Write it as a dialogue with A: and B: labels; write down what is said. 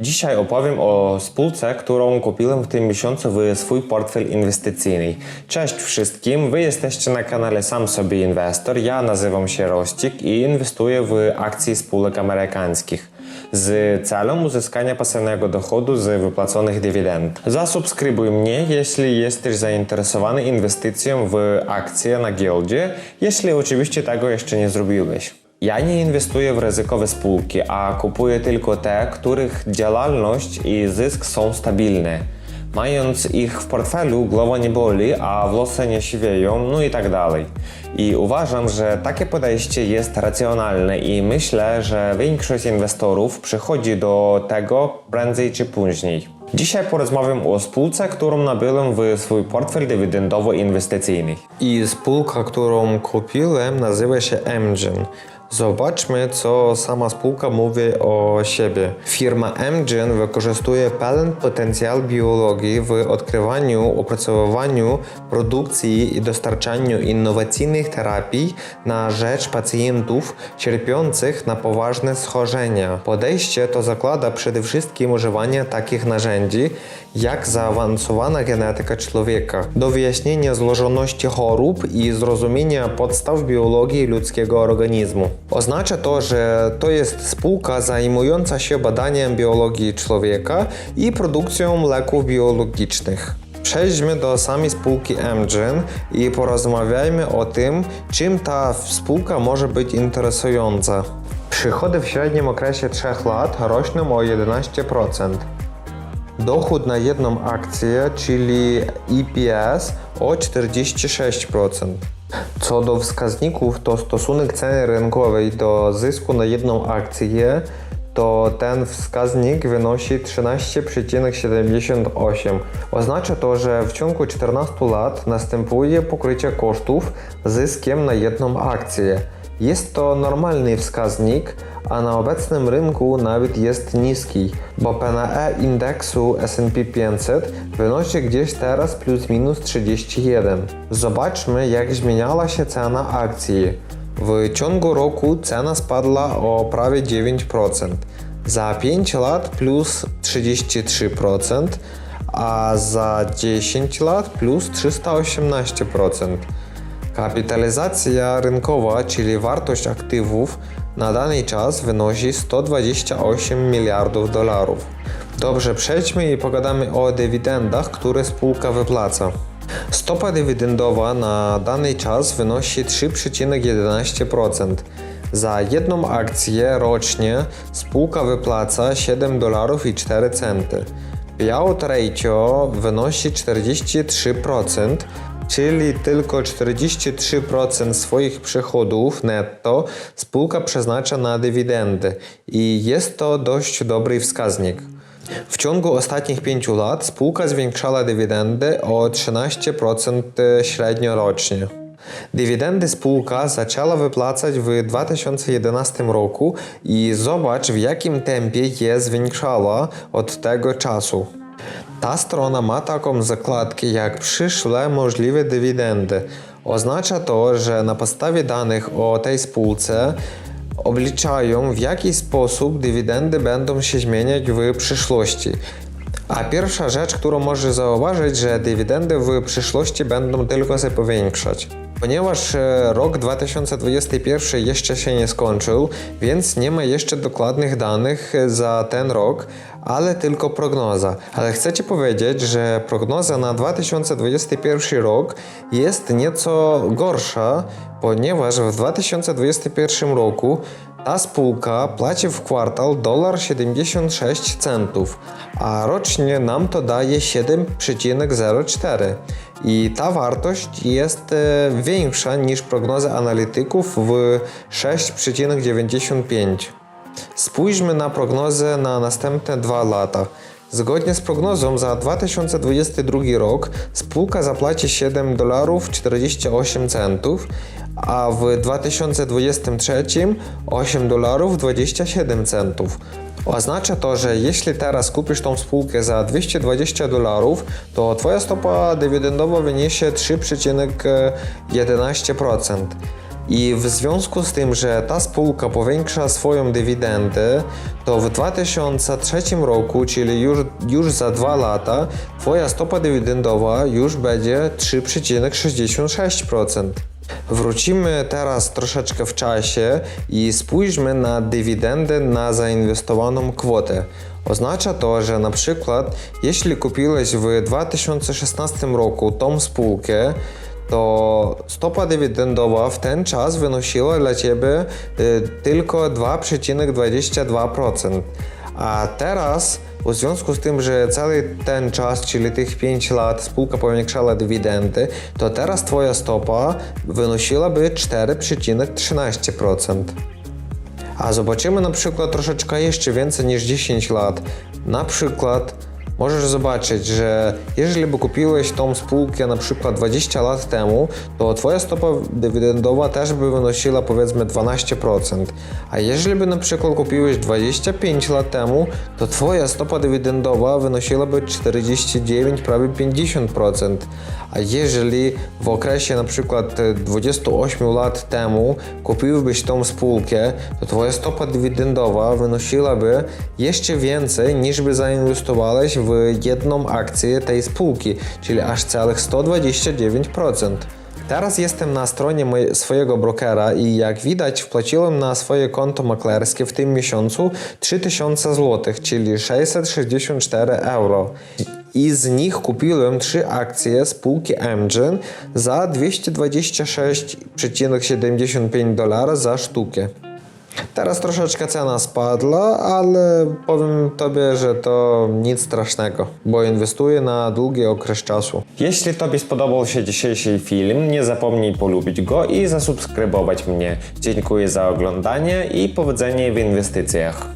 A: Dzisiaj opowiem o spółce, którą kupiłem w tym miesiącu w swój portfel inwestycyjny. Cześć wszystkim, wy jesteście na kanale Sam Sobie Inwestor. Ja nazywam się Rościk i inwestuję w akcje spółek amerykańskich z celem uzyskania pasywnego dochodu z wypłaconych dywidend. Zasubskrybuj mnie, jeśli jesteś zainteresowany inwestycją w akcje na giełdzie, jeśli oczywiście tego jeszcze nie zrobiłeś. Ja nie inwestuję w ryzykowe spółki, a kupuję tylko te, których działalność i zysk są stabilne. Mając ich w portfelu, głowa nie boli, a włosy nie siwieją, no i tak dalej. I uważam, że takie podejście jest racjonalne i myślę, że większość inwestorów przychodzi do tego prędzej czy później. Dzisiaj porozmawiam o spółce, którą nabyłem w swój portfel dywidendowo-inwestycyjny. I spółka, którą kupiłem, nazywa się Amgen. Zobaczmy, co sama spółka mówi o siebie. Firma Amgen wykorzystuje pełen potencjał biologii w odkrywaniu, opracowywaniu, produkcji i dostarczaniu innowacyjnych terapii na rzecz pacjentów cierpiących na poważne schorzenia. Podejście to zakłada przede wszystkim używanie takich narzędzi, jak zaawansowana genetyka człowieka, do wyjaśnienia złożoności chorób i zrozumienia podstaw biologii ludzkiego organizmu. Oznacza to, że to jest spółka zajmująca się badaniem biologii człowieka i produkcją leków biologicznych. Przejdźmy do samej spółki Amgen i porozmawiajmy o tym, czym ta spółka może być interesująca. Przychody w średnim okresie 3 lat rosną o 11%. Dochód na jedną akcję, czyli EPS, o 46%. Co do wskaźników, to stosunek ceny rynkowej do zysku na jedną akcję, to ten wskaźnik wynosi 13,78. Oznacza to, że w ciągu 14 lat następuje pokrycie kosztów zyskiem na jedną akcję. Jest to normalny wskaźnik, a na obecnym rynku nawet jest niski, bo PNE indeksu S&P 500 wynosi gdzieś teraz plus minus 31. Zobaczmy jak zmieniała się cena akcji. W ciągu roku cena spadła o prawie 9%, za 5 lat plus 33%, a za 10 lat plus 318%. Kapitalizacja rynkowa, czyli wartość aktywów na dany czas wynosi 128 miliardów dolarów. Dobrze, przejdźmy i pogadamy o dywidendach, które spółka wypłaca. Stopa dywidendowa na dany czas wynosi 3,11%. Za jedną akcję rocznie spółka wypłaca 7 dolarów i 4 centy. Payout ratio wynosi 43%, czyli tylko 43% swoich przychodów netto spółka przeznacza na dywidendy i jest to dość dobry wskaźnik. W ciągu ostatnich 5 lat spółka zwiększała dywidendy o 13% średnio rocznie. Dywidendy spółka zaczęła wypłacać w 2011 roku i zobacz w jakim tempie je zwiększała od tego czasu. Ta strona ma taką zakładkę jak przyszłe możliwe dywidendy. Oznacza to, że na podstawie danych o tej spółce obliczają w jaki sposób dywidendy będą się zmieniać w przyszłości. A pierwsza rzecz, którą możesz zauważyć, że dywidendy w przyszłości będą tylko się powiększać. Ponieważ e, rok 2021 jeszcze się nie skończył, więc nie ma jeszcze dokładnych danych e, za ten rok, ale tylko prognoza. Ale chcę Ci powiedzieć, że prognoza na 2021 rok jest nieco gorsza, ponieważ w 2021 roku ta spółka płaci w kwartał 76 centów, a rocznie nam to daje 7,04 i ta wartość jest e, większa niż prognoza analityków w 6,95. Spójrzmy na prognozę na następne dwa lata. Zgodnie z prognozą za 2022 rok spółka zapłaci 7 dolarów 48 centów, a w 2023 8 dolarów 27 centów. Oznacza to, że jeśli teraz kupisz tą spółkę za 220 dolarów, to Twoja stopa dywidendowa wyniesie 3,11%. I w związku z tym, że ta spółka powiększa swoją dywidendę, to w 2003 roku, czyli już, już za dwa lata, Twoja stopa dywidendowa już będzie 3,66%. Wrócimy teraz troszeczkę w czasie i spójrzmy na dywidendę na zainwestowaną kwotę. Oznacza to, że na przykład jeśli kupiłeś w 2016 roku tą spółkę, to stopa dywidendowa w ten czas wynosiła dla Ciebie y, tylko 2,22%. A teraz, w związku z tym, że cały ten czas, czyli tych 5 lat, spółka powiększała dywidendy, to teraz Twoja stopa wynosiłaby 4,13%. A zobaczymy na przykład troszeczkę jeszcze więcej niż 10 lat. Na przykład możesz zobaczyć, że jeżeli by kupiłeś tą spółkę na przykład 20 lat temu, to twoja stopa dywidendowa też by wynosiła powiedzmy 12%. A jeżeli by na przykład kupiłeś 25 lat temu, to twoja stopa dywidendowa wynosiłaby 49, prawie 50%. A jeżeli w okresie na przykład e, 28 lat temu kupiłbyś tą spółkę, to twoja stopa dywidendowa wynosiłaby jeszcze więcej niż by zainwestowałeś w jedną akcję tej spółki, czyli aż całych 129%. Teraz jestem na stronie swojego brokera i jak widać wpłaciłem na swoje konto maklerskie w tym miesiącu 3000 zł, czyli 664 euro. I z nich kupiłem trzy akcje spółki Engine za 226,75 dolara za sztukę. Teraz troszeczkę cena spadła, ale powiem Tobie, że to nic strasznego, bo inwestuję na długi okres czasu.
B: Jeśli Tobie spodobał się dzisiejszy film, nie zapomnij polubić go i zasubskrybować mnie. Dziękuję za oglądanie i powodzenia w inwestycjach.